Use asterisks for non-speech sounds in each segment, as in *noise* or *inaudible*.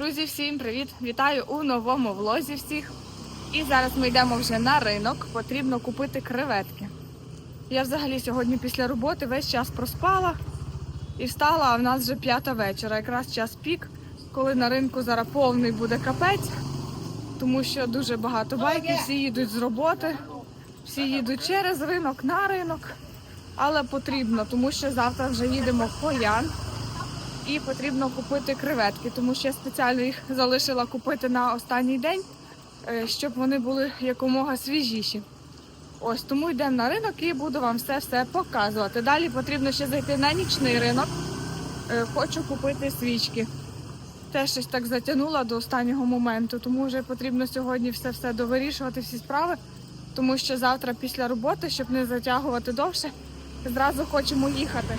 Друзі, всім привіт! Вітаю у новому влозі всіх. І зараз ми йдемо вже на ринок. Потрібно купити креветки. Я взагалі сьогодні після роботи весь час проспала і встала, а в нас вже п'ята вечора. Якраз час пік, коли на ринку зараз повний буде капець, тому що дуже багато байків, всі їдуть з роботи, всі їдуть через ринок на ринок. Але потрібно, тому що завтра вже їдемо в Хоян і потрібно купити креветки, тому що я спеціально їх залишила купити на останній день, е, щоб вони були якомога свіжіші. Ось тому йдемо на ринок і буду вам все все показувати. Далі потрібно ще зайти на нічний ринок. Е, Хочу купити свічки. Теж щось так затягнула до останнього моменту, тому вже потрібно сьогодні все все довирішувати, всі справи, тому що завтра після роботи, щоб не затягувати довше, зразу хочемо їхати.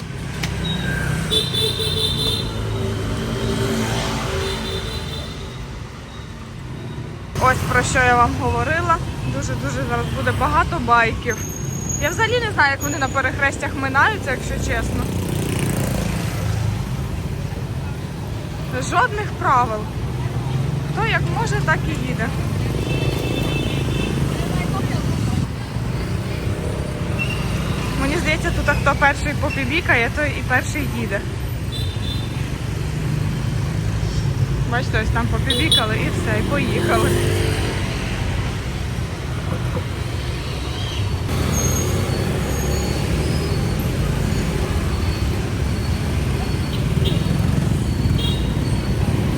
Ось про що я вам говорила. Дуже-дуже зараз буде багато байків. Я взагалі не знаю, як вони на перехрестях минаються, якщо чесно. Жодних правил. Хто як може, так і їде. Мені здається, тут хто перший попібікає, той і перший їде. Бачите, ось там попібікали і все, і поїхали.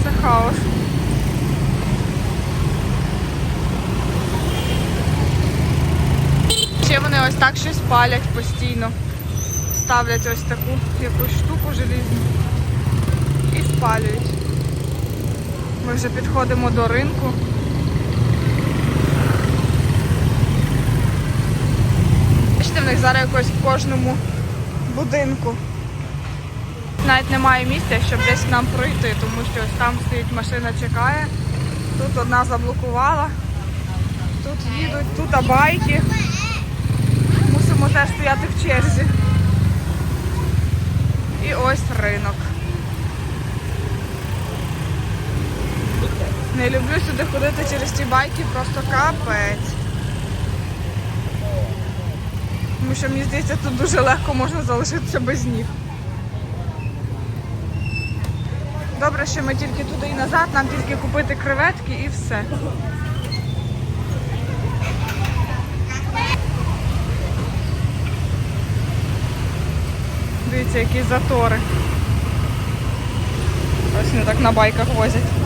Це хаос. Ще вони ось так щось палять постійно. Ставлять ось таку якусь штуку желізну і спалюють. Ми вже підходимо до ринку. Бачите, в них зараз якось в кожному будинку. Навіть немає місця, щоб десь нам пройти, тому що ось там стоїть машина, чекає. Тут одна заблокувала. Тут їдуть, тут байки. Мусимо теж стояти в черзі. І ось ринок. Не люблю сюди ходити через ці байки, просто капець. Тому що мені здається, тут дуже легко можна залишитися без ніг. Добре, що ми тільки туди і назад, нам тільки купити креветки і все. Дивіться, які затори. Ось вони так на байках возять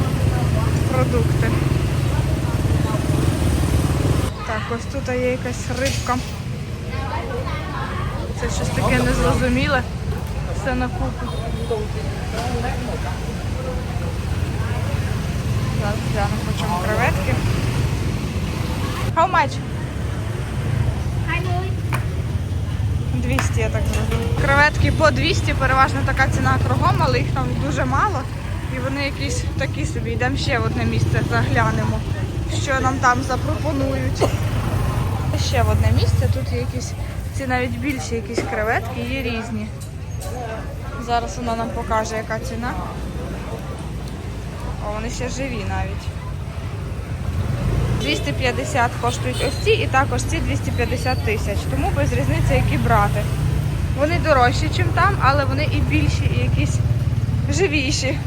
продукти. Так, ось тут є якась рибка. Це щось таке незрозуміле. Все на купу. Зараз гляну, по чому креветки. How much? 200, я так зрозуміла. Креветки по 200, переважно така ціна кругом, але їх там дуже мало. І вони якісь такі собі. Йдемо ще в одне місце, заглянемо, що нам там запропонують. Ще в одне місце, тут є якісь, ці навіть більші якісь креветки, є різні. Зараз вона нам покаже, яка ціна. О, вони ще живі навіть. 250 коштують ось ці і також ці 250 тисяч. Тому без різниці, які брати. Вони дорожчі, ніж там, але вони і більші, і якісь живіші.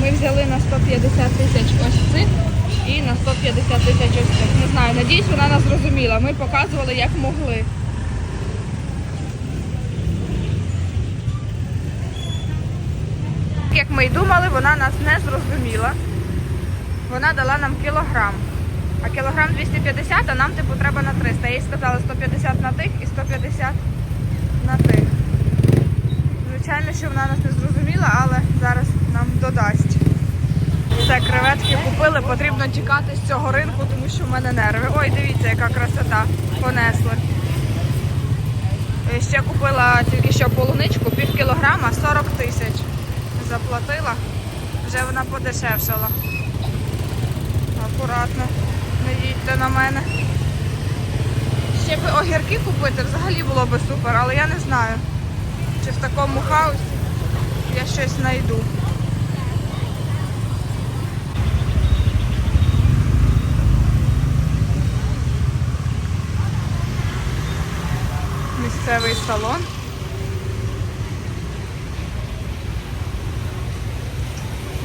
Ми взяли на 150 тисяч ось цих і на 150 тисяч ось цих. Не знаю, надіюсь, вона нас зрозуміла. Ми показували, як могли. Як ми й думали, вона нас не зрозуміла. Вона дала нам кілограм. А кілограм 250, а нам типу треба на 300. Я їй сказала 150 на тих і 150 на тих. Звичайно, що вона нас не зрозуміла, але зараз нам додасть. Все, креветки купили, потрібно тікати з цього ринку, тому що в мене нерви. Ой, дивіться, яка красота. Понесли. Ще купила тільки що полуничку, пів кілограма, 40 тисяч. Заплатила. Вже вона подешевшала. Акуратно, не їдьте на мене. Ще би огірки купити взагалі було би супер, але я не знаю, чи в такому хаосі я щось знайду. Салон.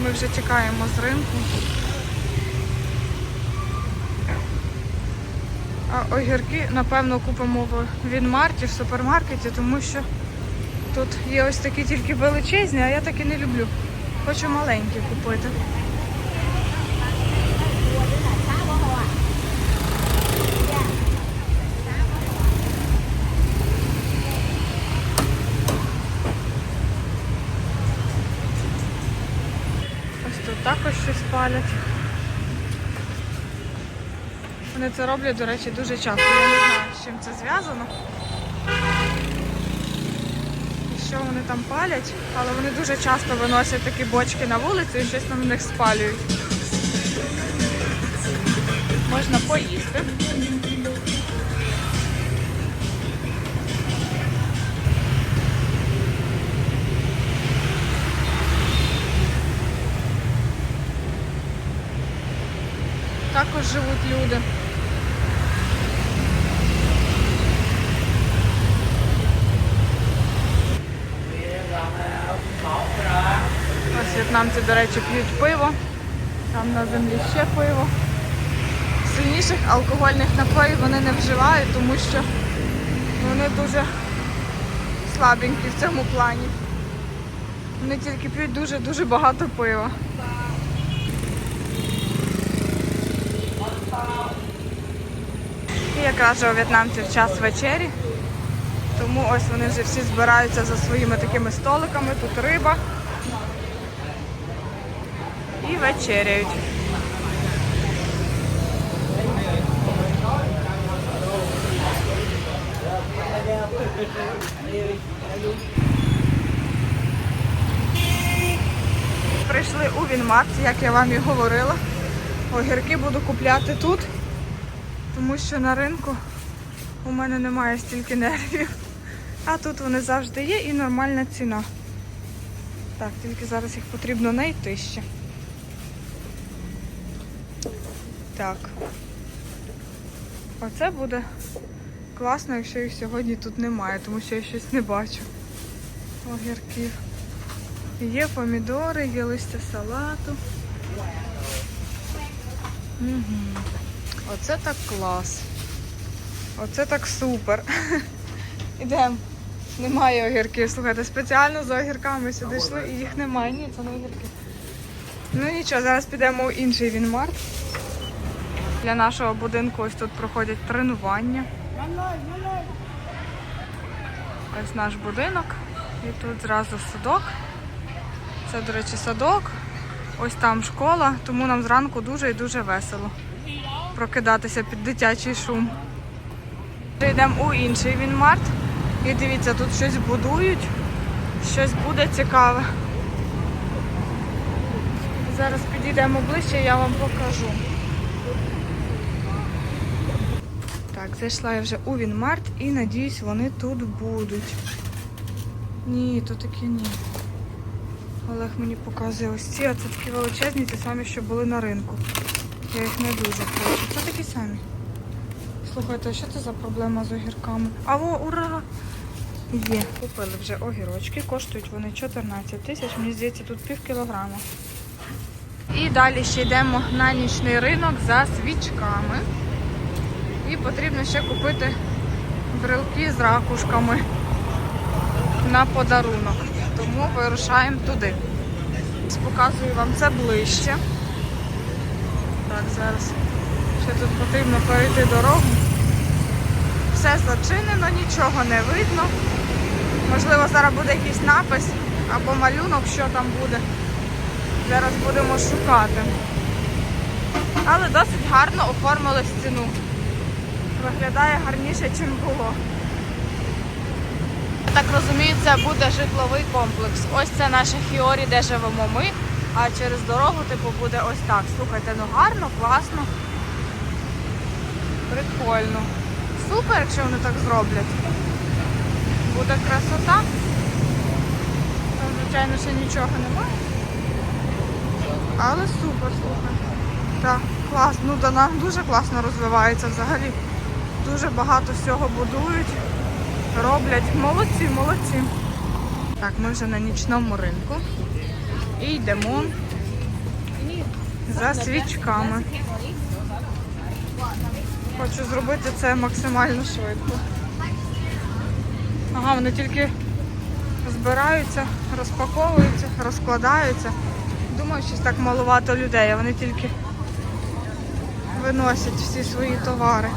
Ми вже чекаємо з ринку. А огірки, напевно, купимо в Вінмарті, в супермаркеті, тому що тут є ось такі тільки величезні, а я такі не люблю. Хочу маленькі купити. Ось тут також щось палять. Вони це роблять, до речі, дуже часто. Я не знаю, з чим це зв'язано. І що вони там палять, але вони дуже часто виносять такі бочки на вулицю і щось там в них спалюють. Можна поїсти. Також живуть люди. Ось в'єтнамці, до речі, п'ють пиво. Там на землі ще пиво. Сильніших алкогольних напоїв вони не вживають, тому що вони дуже слабенькі в цьому плані. Вони тільки п'ють дуже-дуже багато пива. І якраз у в'єтнамців час вечері. Тому ось вони вже всі збираються за своїми такими столиками. Тут риба. І вечеряють. Прийшли у Вінмарт, як я вам і говорила. Огірки буду купляти тут, тому що на ринку у мене немає стільки нервів. А тут вони завжди є і нормальна ціна. Так, тільки зараз їх потрібно знайти ще. Так. Оце буде класно, якщо їх сьогодні тут немає, тому що я щось не бачу. Огірків. Є помідори, є листя салату. Угу. Оце так клас. Оце так супер. *laughs* Ідемо. Немає огірків. Слухайте, спеціально за огірками сюди йшли і їх немає. Ні, це не огірки. Ну нічого, зараз підемо у інший Вінмарт. Для нашого будинку ось тут проходять тренування. Ось наш будинок. І тут зразу садок. Це, до речі, садок. Ось там школа, тому нам зранку дуже і дуже весело прокидатися під дитячий шум. Йдемо у інший Вінмарт. І дивіться, тут щось будують, щось буде цікаве. Зараз підійдемо ближче, я вам покажу. Так, зайшла я вже у Вінмарт і надіюсь, вони тут будуть. Ні, то такі ні. Олег мені показує ось ці, а це такі величезні, ті самі, що були на ринку. Я їх не дуже хочу. Це такі самі. Слухайте, а що це за проблема з огірками? А о, ура! Є. Купили вже огірочки, коштують вони 14 тисяч, мені здається, тут пів кілограма. І далі ще йдемо на нічний ринок за свічками. І потрібно ще купити брелки з ракушками на подарунок. Тому вирушаємо туди. Показую вам це ближче. Так, зараз ще тут потрібно перейти дорогу. Все зачинено, нічого не видно. Можливо, зараз буде якийсь напис або малюнок, що там буде. Зараз будемо шукати. Але досить гарно оформили стіну. Виглядає гарніше, ніж було. Це буде житловий комплекс. Ось це наша Хіорі, де живемо ми. А через дорогу, типу, буде ось так. Слухайте, ну гарно, класно. Прикольно. Супер, якщо вони так зроблять. Буде красота. Там, звичайно, ще нічого немає. Але супер, слухай. Так, клас. Ну, Дана дуже класно розвивається взагалі. Дуже багато всього будують. Роблять. Молодці, молодці. Так, ми вже на нічному ринку і йдемо за свічками. Хочу зробити це максимально швидко. Ага, вони тільки збираються, розпаковуються, розкладаються. Думаю, щось так маловато людей, а вони тільки виносять всі свої товари.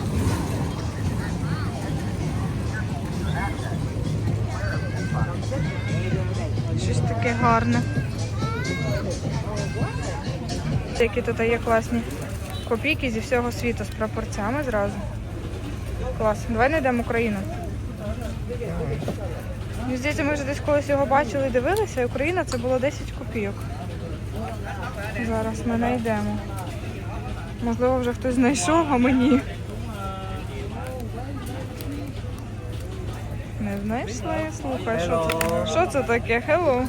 Таке гарне. Які тут є класні копійки зі всього світу з прапорцями зразу. Клас. Давай знайдемо Україну. Здається, ми вже десь колись його бачили і дивилися, і Україна це було 10 копійок. Зараз ми знайдемо. Можливо, вже хтось знайшов, а мені. Не знайшли, слухай, що це? Що це таке? Hello.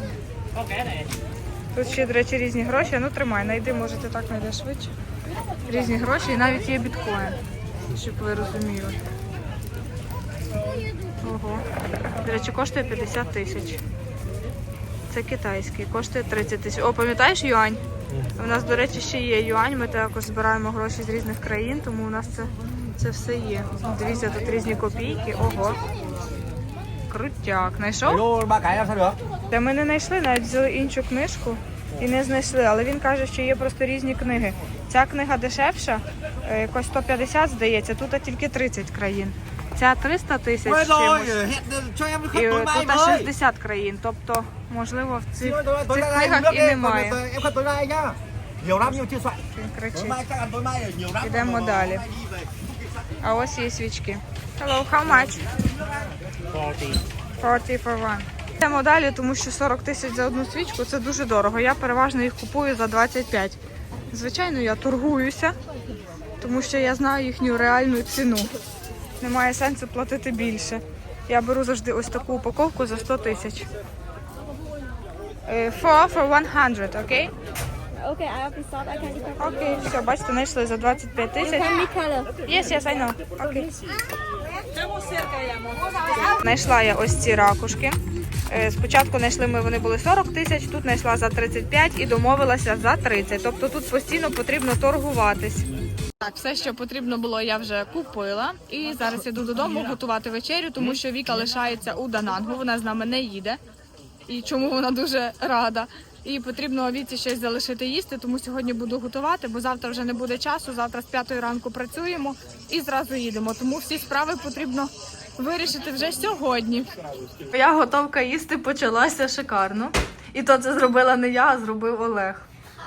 Тут ще, до речі, різні гроші. Ну тримай, знайди, може ти так знайдеш швидше. Різні гроші і навіть є біткоін, щоб ви розуміли. Ого. До речі, коштує 50 тисяч. Це китайський, коштує 30 тисяч. О, пам'ятаєш юань? У нас, до речі, ще є юань. Ми також збираємо гроші з різних країн, тому у нас це, це все є. Дивіться, тут різні копійки. Ого. Крутяк. Знайшов? Та ми не знайшли, навіть взяли іншу книжку і не знайшли. Але він каже, що є просто різні книги. Ця книга дешевша, е, якось 150, здається, тут тільки 30 країн. Ця 300 тисяч чимось. І тут 60 країн. Тобто, можливо, в цих, в цих книгах і немає. Він кричить. đi về. А ось є свічки. Hello, how much? 40 for one. Йдемо далі, тому що 40 тисяч за одну свічку це дуже дорого. Я переважно їх купую за 25. Звичайно, я торгуюся, тому що я знаю їхню реальну ціну. Немає сенсу платити більше. Я беру завжди ось таку упаковку за 100 тисяч. Е, Four for 100, окей? Okay, I have the salt. I can give Окей, все, бачите, знайшли за 25 тисяч. Can we color? Yes, yes, I know. Окей. Знайшла я ось ці ракушки. Е, Спочатку знайшли ми, вони були 40 тисяч, тут знайшла за 35 і домовилася за 30. Тобто тут постійно потрібно торгуватись. Так, все, що потрібно було, я вже купила. І зараз іду додому готувати вечерю, тому що Віка лишається у Данангу, вона з нами не їде. І чому вона дуже рада. І потрібно віці щось залишити їсти, тому сьогодні буду готувати, бо завтра вже не буде часу. Завтра з п'ятої ранку працюємо і зразу їдемо. Тому всі справи потрібно вирішити вже сьогодні. Я готовка їсти почалася шикарно. І то це зробила не я, а зробив Олег.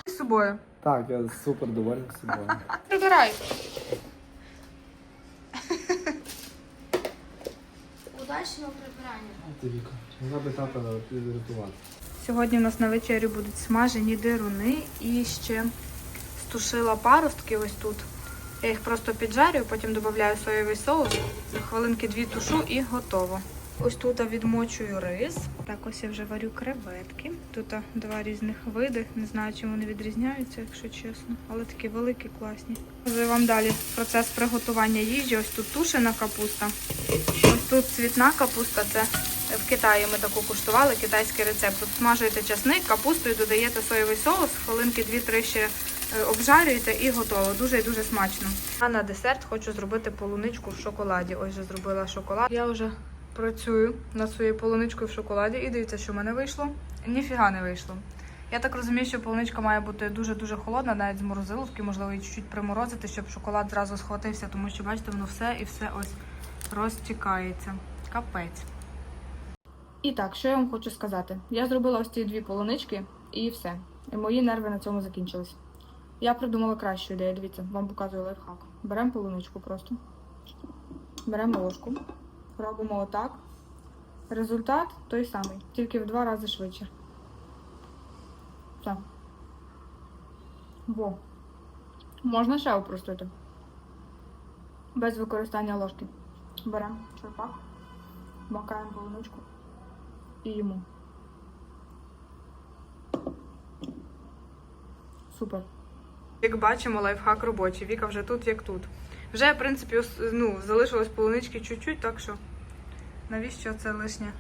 З собою. Так, я супер довольний собою. *laughs* Прибирай. Удачного прибирання. Віка, би тата підрятувати. Сьогодні у нас на вечерю будуть смажені дируни і ще стушила паростки ось тут. Я їх просто піджарюю, потім додаю соєвий соус, хвилинки дві тушу і готово. Ось тут відмочую рис. Так, ось я вже варю креветки. Тут два різних види. Не знаю, чим вони відрізняються, якщо чесно, але такі великі, класні. Показую вам далі процес приготування їжі. Ось тут тушена капуста. Ось тут цвітна капуста. Це в Китаї ми таку куштували, китайський рецепт. Тут смажуєте часник, капусту і додаєте соєвий соус, хвилинки 2-3 ще е, обжарюєте і готово. Дуже і дуже смачно. А на десерт хочу зробити полуничку в шоколаді. Ось вже зробила шоколад. Я вже працюю над своєю полуничкою в шоколаді і дивіться, що в мене вийшло. Ніфіга не вийшло. Я так розумію, що полуничка має бути дуже-дуже холодна, навіть з морозиловки, можливо, її чуть-чуть приморозити, щоб шоколад зразу схватився, тому що, бачите, воно все і все ось розтікається. Капець. І так, що я вам хочу сказати? Я зробила ось ці дві полунички і все. І мої нерви на цьому закінчились. Я придумала кращу ідею. Дивіться, вам показую лайфхак. Беремо полуничку просто. Беремо ложку. Робимо отак. Результат той самий, тільки в два рази швидше. Все. Во. Можна ще упростити. Без використання ложки. Беремо черпак, макаємо полуничку і. Супер. Як бачимо, лайфхак робочий. Віка вже тут, як тут. Вже, в принципі, ну, залишилось полунички чуть-чуть, так що Навіщо це лишнє?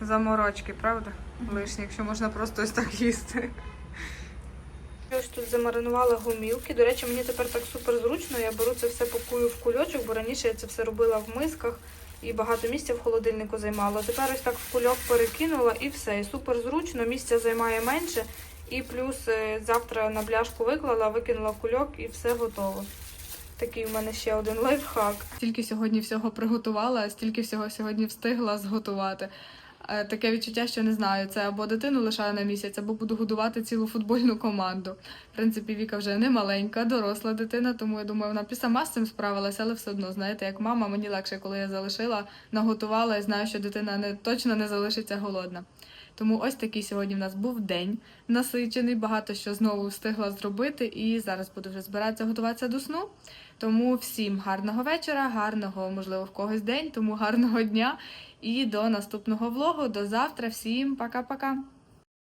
Заморочки, правда? Лишні, якщо можна просто ось так їсти. Я тут замаринувала гумілки. До речі, мені тепер так супер зручно. Я беру це все пакую в кульочок, бо раніше я це все робила в мисках і багато місця в холодильнику займало. Тепер ось так в кульок перекинула і все. І супер зручно, місця займає менше. І плюс е, завтра на бляшку виклала, викинула кульок і все готово. Такий у мене ще один лайфхак. Стільки сьогодні всього приготувала, стільки всього сьогодні встигла зготувати. Е, Таке відчуття, що не знаю, це або дитину лишаю на місяць, або буду годувати цілу футбольну команду. В принципі, Віка вже не маленька, доросла дитина, тому я думаю, вона сама з цим справилася, але все одно, знаєте, як мама, мені легше, коли я залишила, наготувала і знаю, що дитина не точно не залишиться голодна. Тому ось такий сьогодні в нас був день насичений, багато що знову встигла зробити, і зараз буду вже збиратися готуватися до сну. Тому всім гарного вечора, гарного, можливо, в когось день, тому гарного дня і до наступного влогу. До завтра. Всім пока-пока.